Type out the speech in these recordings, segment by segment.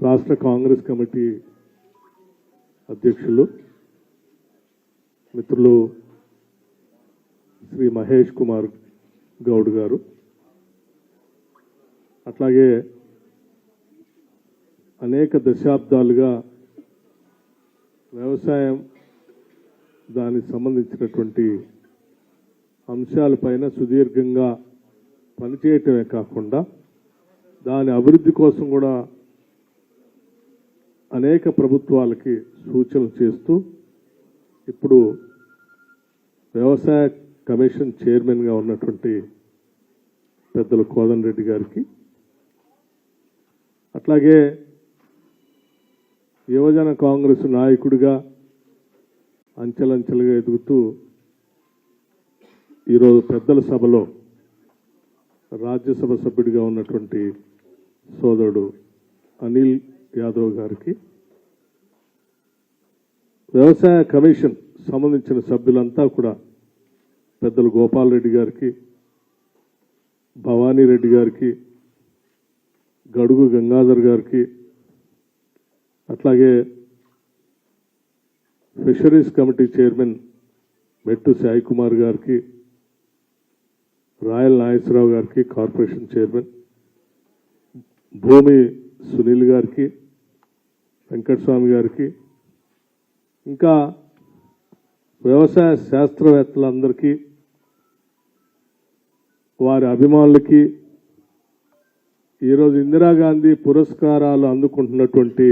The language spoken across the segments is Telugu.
రాష్ట్ర కాంగ్రెస్ కమిటీ అధ్యక్షులు మిత్రులు శ్రీ మహేష్ కుమార్ గౌడ్ గారు అట్లాగే అనేక దశాబ్దాలుగా వ్యవసాయం దానికి సంబంధించినటువంటి అంశాలపైన సుదీర్ఘంగా పనిచేయటమే కాకుండా దాని అభివృద్ధి కోసం కూడా అనేక ప్రభుత్వాలకి సూచనలు చేస్తూ ఇప్పుడు వ్యవసాయ కమిషన్ చైర్మన్గా ఉన్నటువంటి పెద్దలు కోదన్ రెడ్డి గారికి అట్లాగే యువజన కాంగ్రెస్ నాయకుడిగా అంచెలంచెలుగా ఎదుగుతూ ఈరోజు పెద్దల సభలో రాజ్యసభ సభ్యుడిగా ఉన్నటువంటి సోదరుడు అనిల్ యాదవ్ గారికి వ్యవసాయ కమిషన్ సంబంధించిన సభ్యులంతా కూడా పెద్దలు గోపాల్ రెడ్డి గారికి భవానీ రెడ్డి గారికి గడుగు గంగాధర్ గారికి అట్లాగే ఫిషరీస్ కమిటీ చైర్మన్ మెట్టు సాయి కుమార్ గారికి రాయల్ నాగేశ్వరరావు గారికి కార్పొరేషన్ చైర్మన్ భూమి సునీల్ గారికి వెంకటస్వామి గారికి ఇంకా వ్యవసాయ శాస్త్రవేత్తలందరికీ వారి అభిమానులకి ఈరోజు ఇందిరాగాంధీ పురస్కారాలు అందుకుంటున్నటువంటి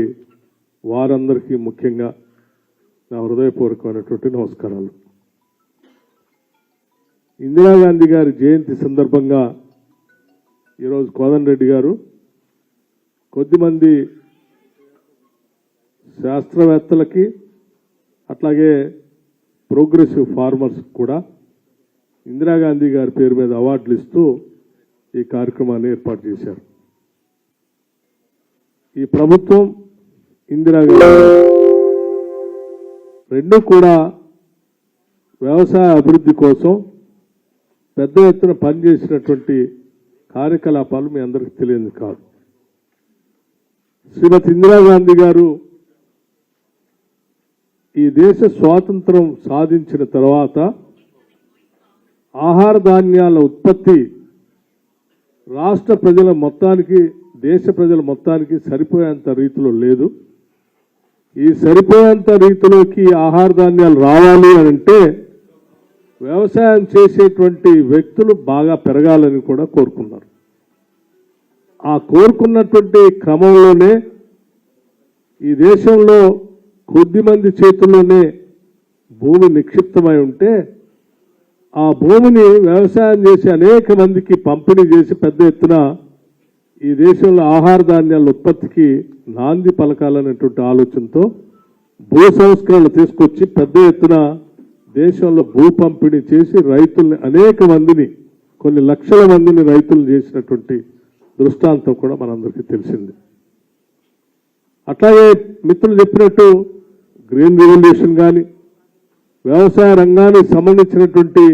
వారందరికీ ముఖ్యంగా నా హృదయపూర్వకమైనటువంటి నమస్కారాలు. ఇందిరాగాంధీ గారి జయంతి సందర్భంగా ఈరోజు కోదన్ రెడ్డి గారు కొద్దిమంది శాస్త్రవేత్తలకి అట్లాగే ప్రోగ్రెసివ్ ఫార్మర్స్ కూడా ఇందిరాగాంధీ గారి పేరు మీద అవార్డులు ఇస్తూ ఈ కార్యక్రమాన్ని ఏర్పాటు చేశారు. ఈ ప్రభుత్వం ఇందిరాగాంధీ రెండు కూడా వ్యవసాయ అభివృద్ధి కోసం పెద్ద ఎత్తున పనిచేసినటువంటి కార్యకలాపాలు మీ అందరికీ తెలియదు కాదు. శ్రీమతి ఇందిరాగాంధీ గారు ఈ దేశ స్వాతంత్రం సాధించిన తర్వాత ఆహార ధాన్యాల ఉత్పత్తి రాష్ట్ర ప్రజల మొత్తానికి దేశ ప్రజల మొత్తానికి సరిపోయేంత రీతిలో లేదు. ఈ సరిపోయేంత రీతిలోకి ఆహార ధాన్యాలు రావాలి అని అంటే వ్యవసాయం చేసేటువంటి వ్యక్తులు బాగా పెరగాలని కూడా కోరుకున్నారు. ఆ కోరుకున్నటువంటి క్రమంలోనే ఈ దేశంలో కొద్ది మంది చేతుల్లోనే భూమి నిక్షిప్తమై ఉంటే ఆ భూమిని వ్యవసాయం చేసి అనేక మందికి పంపిణీ చేసి పెద్ద ఎత్తున ఈ దేశంలో ఆహార ధాన్యాల ఉత్పత్తికి నాంది పలకాలనేటువంటి ఆలోచనతో భూ సంస్కరణలు తీసుకొచ్చి పెద్ద ఎత్తున దేశంలో భూ పంపిణీ చేసి రైతుల్ని అనేక మందిని కొన్ని లక్షల మందిని రైతులు చేసినటువంటి దృష్టాంతం కూడా మనందరికీ తెలిసింది. అట్లాగే మిత్రులు చెప్పినట్టు గ్రీన్ రెవల్యూషన్ కానీ వ్యవసాయ రంగానికి సంబంధించినటువంటి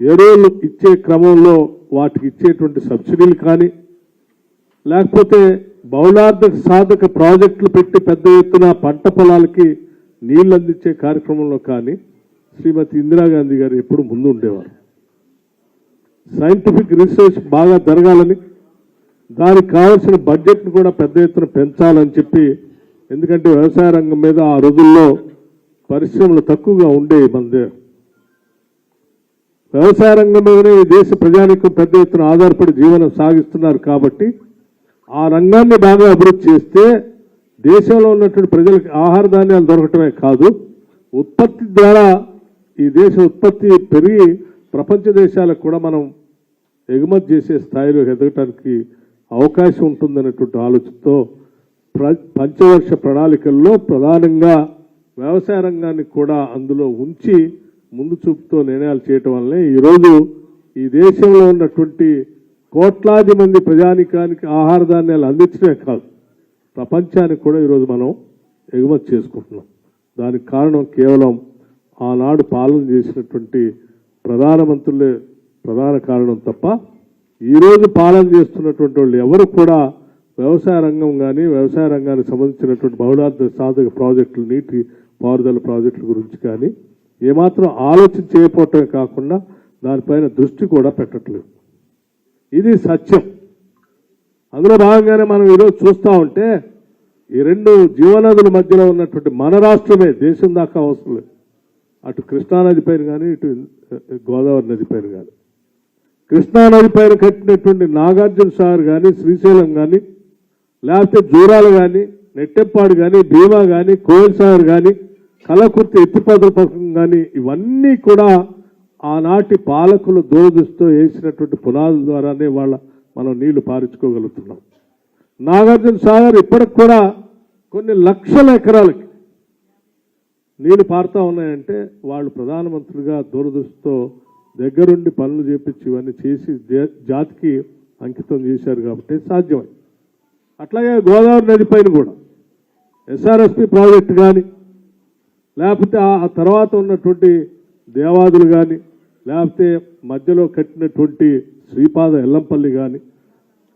ఎరువులు ఇచ్చే క్రమంలో వాటికి ఇచ్చేటువంటి సబ్సిడీలు కానీ లేకపోతే బౌలార్థక సాధక ప్రాజెక్టులు పెట్టి పెద్ద ఎత్తున పంట పొలాలకి నీళ్ళు అందించే కార్యక్రమంలో కానీ శ్రీమతి ఇందిరాగాంధీ గారు ఎప్పుడు ముందు ఉండేవారు. సైంటిఫిక్ రీసెర్చ్ బాగా జరగాలని దానికి కావాల్సిన బడ్జెట్ను కూడా పెద్ద ఎత్తున పెంచాలని చెప్పి ఎందుకంటే వ్యవసాయ రంగం మీద ఆ రోజుల్లో పరిశ్రమలు తక్కువగా ఉండేవి మన వ్యవసాయ రంగం మీదనే ఈ దేశ ప్రజానికం పెద్ద ఎత్తున ఆధారపడి జీవనం సాగిస్తున్నారు కాబట్టి ఆ రంగాన్ని బాగా అభివృద్ధి చేస్తే దేశంలో ఉన్నటువంటి ప్రజలకు ఆహార ధాన్యాలు దొరకటమే కాదు ఉత్పత్తి ద్వారా ఈ దేశ ఉత్పత్తి పెరిగి ప్రపంచ దేశాలకు కూడా మనం ఎగుమతి చేసే స్థాయిలో ఎదగటానికి అవకాశం ఉంటుందన్నటువంటి ఆలోచనతో ప్ర- పంచవర్ష ప్రణాళికల్లో ప్రధానంగా వ్యవసాయ రంగాన్ని కూడా అందులో ఉంచి ముందు చూపుతో నిర్ణయాలు చేయటం వల్లనే ఈరోజు ఈ దేశంలో ఉన్నటువంటి కోట్లాది మంది ప్రజానికానికి ఆహార ధాన్యాలు అందించడమే కాదు ప్రపంచానికి కూడా ఈరోజు మనం ఎగుమతి చేసుకుంటున్నాం. దానికి కారణం కేవలం ఆనాడు పాలన చేసినటువంటి ప్రధానమంత్రులే ప్రధాన కారణం తప్ప ఈరోజు పాలన చేస్తున్నటువంటి వాళ్ళు ఎవరు కూడా వ్యవసాయ రంగం కానీ వ్యవసాయ రంగానికి సంబంధించినటువంటి బహుళార్థ సాధక ప్రాజెక్టులు నీటి పారుదల ప్రాజెక్టుల గురించి కానీ ఏమాత్రం ఆలోచన చేయకపోవటమే కాకుండా దానిపైన దృష్టి కూడా పెట్టట్లేదు. ఇది సత్యం. అందులో భాగంగానే మనం ఈరోజు చూస్తూ ఉంటే ఈ రెండు జీవనదుల మధ్యలో ఉన్నటువంటి మన రాష్ట్రమే దేశం దాకా అవసరం లేదు. అటు కృష్ణానది పైన కానీ ఇటు గోదావరి నది పైన కానీ కృష్ణానది పైన కట్టినటువంటి నాగార్జున సార్ కానీ శ్రీశైలం కానీ లేకపోతే జూరాలు కానీ నెట్టెప్పాడు కానీ భీమా కానీ కోయల్ సాగర్ కానీ కలకుర్తి ఎత్తిపదల పథకం కానీ ఇవన్నీ కూడా ఆనాటి పాలకులు దూరదృష్టితో వేసినటువంటి పునాదుల ద్వారానే వాళ్ళ మనం నీళ్ళు పారించుకోగలుగుతున్నాం. నాగార్జున సాగర్ ఇప్పటికి కూడా కొన్ని లక్షల ఎకరాలకి నీళ్ళు పారుతూ ఉన్నాయంటే వాళ్ళు ప్రధానమంత్రిగా దూరదృష్టితో దగ్గరుండి పనులు చేపించి ఇవన్నీ చేసి జాతికి అంకితం చేశారు కాబట్టి సాధ్యమై అట్లాగే గోదావరి నది పైన కూడా. ఎస్ఆర్ఎస్పి ప్రాజెక్టు కానీ లేకపోతే ఆ తర్వాత ఉన్నటువంటి దేవాదులు కానీ లేకపోతే మధ్యలో కట్టినటువంటి శ్రీపాద ఎల్లంపల్లి కానీ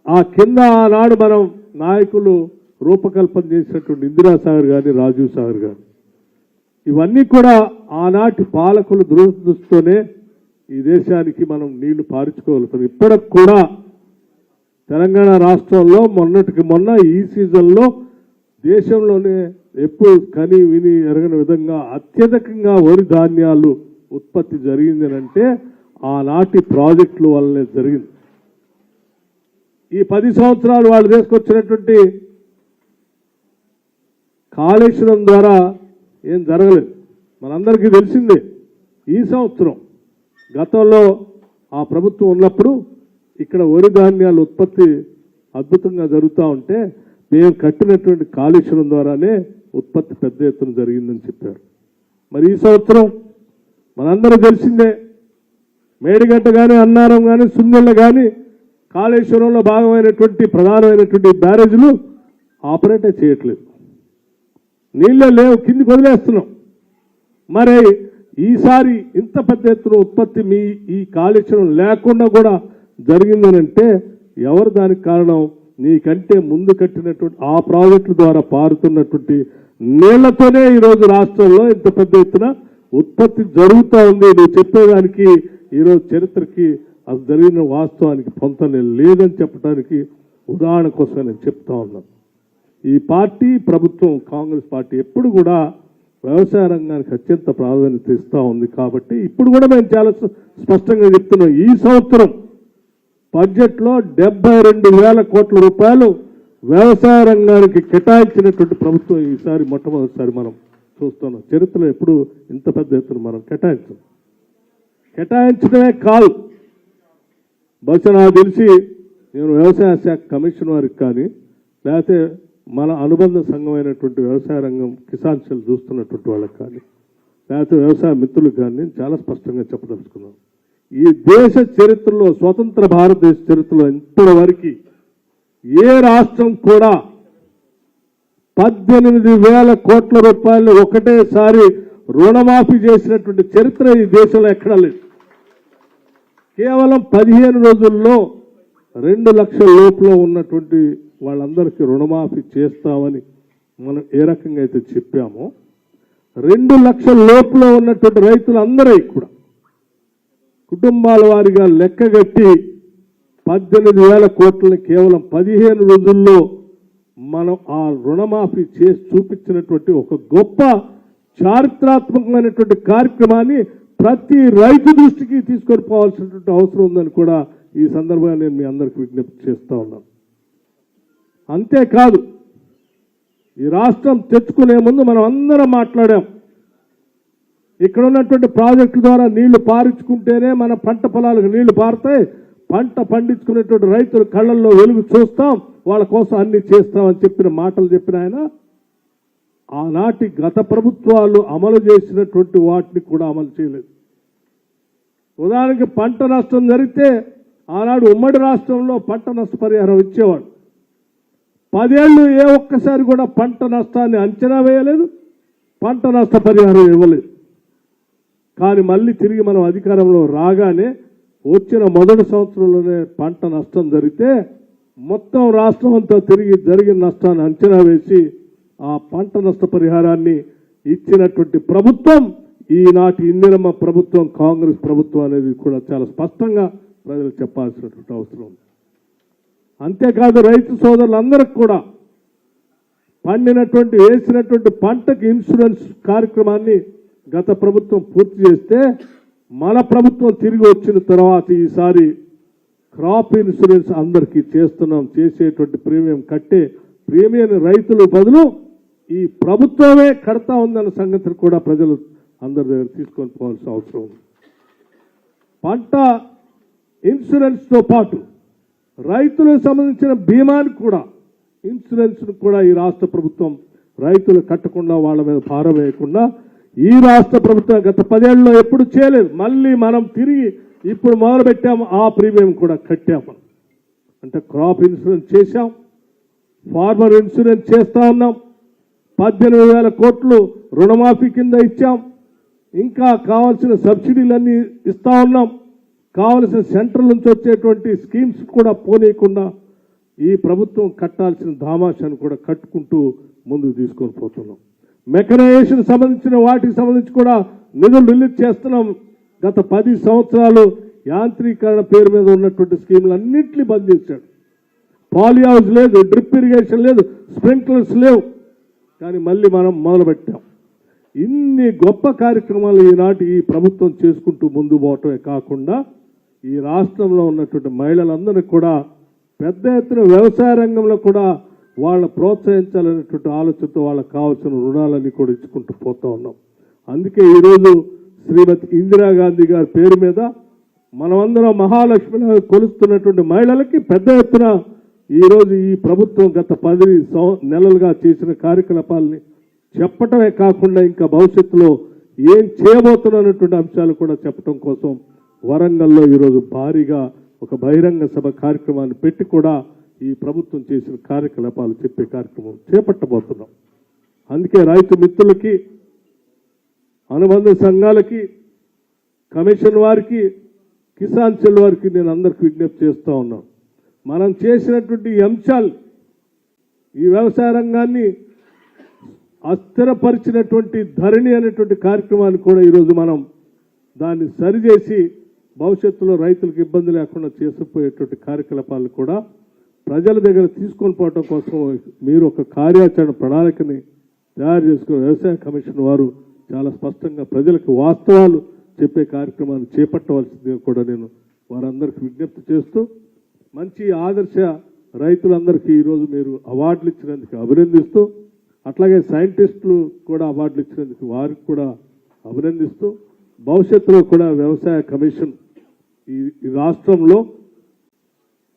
ఆ కింద ఆనాడు మనం నాయకులు రూపకల్పన చేసినటువంటి ఇందిరాసాగర్ కానీ రాజీవ్ సాగర్ కానీ ఇవన్నీ కూడా ఆనాటి పాలకుల దురదృష్టితోనే ఈ దేశానికి మనం నీళ్ళు పారించుకోగలుగుతాం ఇప్పటికి కూడా తెలంగాణ రాష్ట్రంలో మొన్నటికి మొన్న ఈ సీజన్లో దేశంలోనే ఎప్పుడు కని విని ఎరగని విధంగా అత్యధికంగా వరి ధాన్యాలు ఉత్పత్తి జరిగింది అంటే ఆనాటి ప్రాజెక్టుల వల్లనే జరిగింది. ఈ పది సంవత్సరాలు వాళ్ళు తీసుకొచ్చినటువంటి కాళేశ్వరం ద్వారా ఏం జరగలేదు. మనందరికీ తెలిసిందే ఈ సంవత్సరం గతంలో ఆ ప్రభుత్వం ఉన్నప్పుడు ఇక్కడ వరి ధాన్యాల ఉత్పత్తి అద్భుతంగా జరుగుతూ ఉంటే మేము కట్టినటువంటి కాళేశ్వరం ద్వారానే ఉత్పత్తి పెద్ద ఎత్తున జరిగిందని చెప్పారు. మరి ఈ సంవత్సరం మనందరూ తెలిసిందే మేడిగడ్డ కానీ అన్నారం కానీ సున్నెళ్ళ కానీ కాళేశ్వరంలో భాగమైనటువంటి ప్రధానమైనటువంటి బ్యారేజ్లు ఆపరేటే చేయట్లేదు. నీళ్ళే లేవు కిందికి వదిలేస్తున్నాం. మరి ఈసారి ఇంత పెద్ద ఎత్తున ఉత్పత్తి మీ ఈ కాలుష్యం లేకుండా కూడా జరిగిందనంటే ఎవరు దానికి కారణం? నీకంటే ముందు కట్టినటువంటి ఆ ప్రాజెక్టుల ద్వారా పారుతున్నటువంటి నీళ్ళతోనే ఈరోజు రాష్ట్రంలో ఇంత పెద్ద ఎత్తున ఉత్పత్తి జరుగుతూ ఉంది. నువ్వు చెప్పేదానికి ఈరోజు చరిత్రకి అది జరిగిన వాస్తవానికి పొంతనే లేదని చెప్పడానికి ఉదాహరణ కోసం నేను చెప్తా ఉన్నాను. ఈ పార్టీ ప్రభుత్వం కాంగ్రెస్ పార్టీ ఎప్పుడు కూడా వ్యవసాయ రంగానికి అత్యంత ప్రాధాన్యత ఇస్తూ ఉంది కాబట్టి ఇప్పుడు కూడా మేము చాలా స్పష్టంగా చెప్తున్నాం. ఈ సంవత్సరం బడ్జెట్లో డెబ్బై రెండు వేల కోట్ల రూపాయలు వ్యవసాయ రంగానికి కేటాయించినటువంటి ప్రభుత్వం ఈసారి మొట్టమొదటిసారి మనం చూస్తున్నాం. చరిత్రలో ఎప్పుడు ఇంత పెద్ద ఎత్తున మనం కేటాయించాం. కేటాయించడమే కాదు. బహుశా నాకు తెలిసి నేను వ్యవసాయ శాఖ కమిషన్ వారికి కానీ లేకపోతే మన అనుబంధ సంఘం అయినటువంటి వ్యవసాయ రంగం కిసాన్ సెల్ చూస్తున్నటువంటి వాళ్ళకి కానీ లేకపోతే వ్యవసాయ మిత్రులకు కానీ నేను చాలా స్పష్టంగా చెప్పదలుచుకున్నాను. ఈ దేశ చరిత్రలో స్వతంత్ర భారతదేశ చరిత్రలో ఇప్పటివరకు ఏ రాష్ట్రం కూడా పద్దెనిమిది వేల కోట్ల రూపాయలు ఒకటేసారి రుణమాఫీ చేసినటువంటి చరిత్ర ఈ దేశంలో ఎక్కడా లేదు. కేవలం పదిహేను రోజుల్లో రెండు లక్షల లోపల ఉన్నటువంటి వాళ్ళందరికీ రుణమాఫీ చేస్తామని మనం ఏ రకంగా అయితే చెప్పామో రెండు లక్షల లోపల ఉన్నటువంటి రైతులందరూ కూడా కుటుంబాల వారిగా లెక్కగట్టి పద్దెనిమిది వేల కోట్లని కేవలం పదిహేను రోజుల్లో మనం ఆ రుణమాఫీ చేసి చూపించినటువంటి ఒక గొప్ప చారిత్రాత్మకమైనటువంటి కార్యక్రమాన్ని ప్రతి రైతు దృష్టికి తీసుకొని పోవాల్సినటువంటి అవసరం ఉందని కూడా ఈ సందర్భంగా నేను మీ అందరికి విజ్ఞప్తి చేస్తూ ఉన్నాను. అంతేకాదు ఈ రాష్ట్రం తెచ్చుకునే ముందు మనం అందరం మాట్లాడాం. ఇక్కడ ఉన్నటువంటి ప్రాజెక్టు ద్వారా నీళ్ళు పారించుకుంటేనే మన పంట పొలాలకు నీళ్ళు పారుతాయి. పంట పండించుకునేటువంటి రైతులు కళ్ళల్లో వెలుగు చూస్తాం. వాళ్ళ కోసం అన్ని చేస్తామని చెప్పిన మాటలు చెప్పిన ఆయన. ఆనాటి గత ప్రభుత్వాలు అమలు చేసినటువంటి వాటిని కూడా అమలు చేయలేదు. ఉదాహరణకి పంట నష్టం జరిగితే ఆనాడు ఉమ్మడి రాష్ట్రంలో పంట నష్టపరిహారం ఇచ్చేవాడు. పదేళ్ళు ఏ ఒక్కసారి కూడా పంట నష్టాన్ని అంచనా వేయలేదు పంట నష్ట పరిహారం ఇవ్వలేదు. కానీ మళ్ళీ తిరిగి మనం అధికారంలో రాగానే వచ్చిన మొదటి సంవత్సరంలోనే పంట నష్టం జరిగితే మొత్తం రాష్ట్రం అంతా తిరిగి జరిగిన నష్టాన్ని అంచనా వేసి ఆ పంట నష్ట పరిహారాన్ని ఇచ్చినటువంటి ప్రభుత్వం ఈనాటి ఇందిరమ్మ ప్రభుత్వం కాంగ్రెస్ ప్రభుత్వం అనేది కూడా చాలా స్పష్టంగా ప్రజలు చెప్పాల్సినటువంటి అవసరం ఉంది. అంతేకాదు రైతు సోదరులందరికి కూడా పండినటువంటి వేసినటువంటి పంటకు ఇన్సూరెన్స్ కార్యక్రమాన్ని గత ప్రభుత్వం పూర్తి చేస్తే మన ప్రభుత్వం తిరిగి వచ్చిన తర్వాత ఈసారి క్రాప్ ఇన్సూరెన్స్ అందరికీ చేస్తున్నాం చేసేటువంటి ప్రీమియం కట్టే ప్రీమియం రైతులు బదులు ఈ ప్రభుత్వమే కడతా ఉందన్న సంగతిని కూడా ప్రజలు అందరి దగ్గర తీసుకొని పోవాల్సిన అవసరం ఉంది. పంట ఇన్సూరెన్స్తో పాటు రైతులకు సంబంధించిన బీమాని కూడా ఇన్సూరెన్స్ను కూడా ఈ రాష్ట్ర ప్రభుత్వం రైతులు కట్టకుండా వాళ్ళ మీద పారవేయకుండా ఈ రాష్ట్ర ప్రభుత్వం గత పదేళ్ళలో ఎప్పుడు చేయలేదు. మళ్ళీ మనం తిరిగి ఇప్పుడు మొదలుపెట్టాము ఆ ప్రీమియం కూడా కట్టాము. అంటే క్రాప్ ఇన్సూరెన్స్ చేశాం ఫార్మర్ ఇన్సూరెన్స్ చేస్తా ఉన్నాం పద్దెనిమిది వేల కోట్లు రుణమాఫీ కింద ఇచ్చాం ఇంకా కావాల్సిన సబ్సిడీలన్నీ ఇస్తా ఉన్నాం. కావలసిన సెంట్రల్ నుంచి వచ్చేటువంటి స్కీమ్స్ కూడా పోనీయకుండా ఈ ప్రభుత్వం కట్టాల్సిన ధామాషాన్ని కూడా కట్టుకుంటూ ముందుకు తీసుకొని పోతున్నాం. మెకనైజేషన్ సంబంధించిన వాటికి సంబంధించి కూడా నిధులు రిలీజ్ చేస్తున్నాం. గత పది సంవత్సరాలు యాంత్రీకరణ పేరు మీద ఉన్నటువంటి స్కీములు అన్నింటినీ బంద్ చేశాడు. పాలి హౌస్ లేదు డ్రిప్ ఇరిగేషన్ లేదు స్ప్రింక్లర్స్ లేవు. కానీ మళ్ళీ మనం మొదలుపెట్టాం. ఇన్ని గొప్ప కార్యక్రమాలు ఈనాటి ఈ ప్రభుత్వం చేసుకుంటూ ముందు పోవటమే కాకుండా ఈ రాష్ట్రంలో ఉన్నటువంటి మహిళలందరినీ కూడా పెద్ద ఎత్తున వ్యవసాయ రంగంలో కూడా వాళ్ళ ప్రోత్సహించాలనేటువంటి ఆలోచనతో వాళ్ళకి కావాల్సిన రుణాలన్నీ కూడా ఇచ్చుకుంటూ పోతా ఉన్నాం. అందుకే ఈరోజు శ్రీమతి ఇందిరాగాంధీ గారి పేరు మీద మనమందరం మహాలక్ష్మిని కొలుస్తున్నటువంటి మహిళలకి పెద్ద ఎత్తున ఈరోజు ఈ ప్రభుత్వం గత పది నెలలుగా చేసిన కార్యకలాపాలని చెప్పటమే కాకుండా ఇంకా భవిష్యత్తులో ఏం చేయబోతున్నటువంటి అంశాలు కూడా చెప్పడం కోసం వరంగల్లో ఈరోజు భారీగా ఒక బహిరంగ సభ కార్యక్రమాన్ని పెట్టి కూడా ఈ ప్రభుత్వం చేసిన కార్యకలాపాలు చెప్పే కార్యక్రమం చేపట్టబోతున్నాం. అందుకే రైతు మిత్రులకి అనుబంధ సంఘాలకి కమిషన్ వారికి కిసాన్ సెల్ వారికి నేను అందరికి విజ్ఞప్తి చేస్తూ ఉన్నాను. మనం చేసినటువంటి అంశాలు ఈ వ్యవసాయ రంగాన్ని అస్థిరపరిచినటువంటి ధరణి అనేటువంటి కార్యక్రమాన్ని కూడా ఈరోజు మనం దాన్ని సరిచేసి భవిష్యత్తులో రైతులకు ఇబ్బంది లేకుండా చేసుకుపోయేటువంటి కార్యకలాపాలు కూడా ప్రజల దగ్గర తీసుకొని పోవటం కోసం మీరు ఒక కార్యాచరణ ప్రణాళికని తయారు చేసుకున్న వ్యవసాయ కమిషన్ వారు చాలా స్పష్టంగా ప్రజలకు వాస్తవాలు చెప్పే కార్యక్రమాన్ని చేపట్టవలసిందిగా కూడా నేను వారందరికీ విజ్ఞప్తి చేస్తూ మంచి ఆదర్శ రైతులందరికీ ఈరోజు మీరు అవార్డులు ఇచ్చినందుకు అభినందిస్తూ అట్లాగే సైంటిస్టులు కూడా అవార్డులు ఇచ్చినందుకు వారికి కూడా అభినందిస్తూ భవిష్యత్తులో కూడా వ్యవసాయ కమిషన్ ఈ రాష్ట్రంలో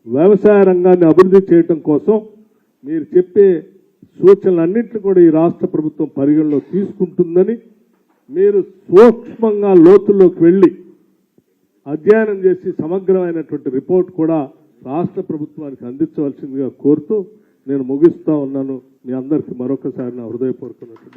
వ్యవసాయ రంగాన్ని అభివృద్ధి చేయటం కోసం మీరు చెప్పే సూచనలన్నింటినీ కూడా ఈ రాష్ట్ర ప్రభుత్వం పరిగణలో తీసుకుంటుందని మీరు సూక్ష్మంగా లోతుల్లోకి వెళ్ళి అధ్యయనం చేసి సమగ్రమైనటువంటి రిపోర్ట్ కూడా రాష్ట్ర ప్రభుత్వానికి అందించవలసిందిగా కోరుతూ నేను ముగిస్తా ఉన్నాను. మీ అందరికీ మరొకసారి నా హృదయపూర్వకమైనటువంటి